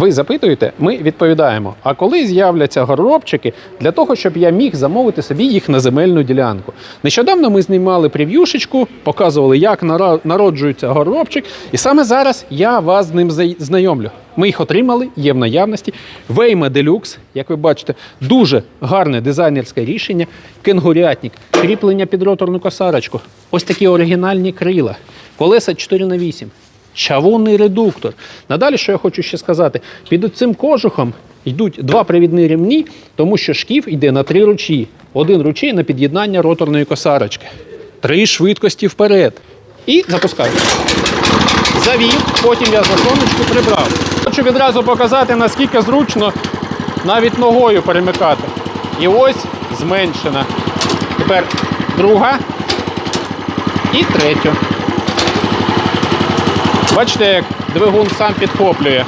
Ви запитуєте, ми відповідаємо. А коли з'являться горобчики для того, щоб я міг замовити собі їх на земельну ділянку? Нещодавно ми знімали прев'юшечку, показували, як народжується горобчик, і саме зараз я вас з ним знайомлю. Ми їх отримали, є в наявності. Вейма Делюкс, як ви бачите, дуже гарне дизайнерське рішення. Кенгурятник, кріплення під роторну косарочку. Ось такі оригінальні крила, колеса 4х8. Чавунний редуктор. Надалі, що я хочу ще сказати, під цим кожухом йдуть два привідні рівні, тому що шкіф йде на три ручі. Один ручій на під'єднання роторної косарочки. Три швидкості вперед. І запускаю. Завів, потім я заслоночку прибрав. Хочу відразу показати, наскільки зручно навіть ногою перемикати. І ось зменшена. Тепер друга і третю. Бачите, як двигун сам підхоплює.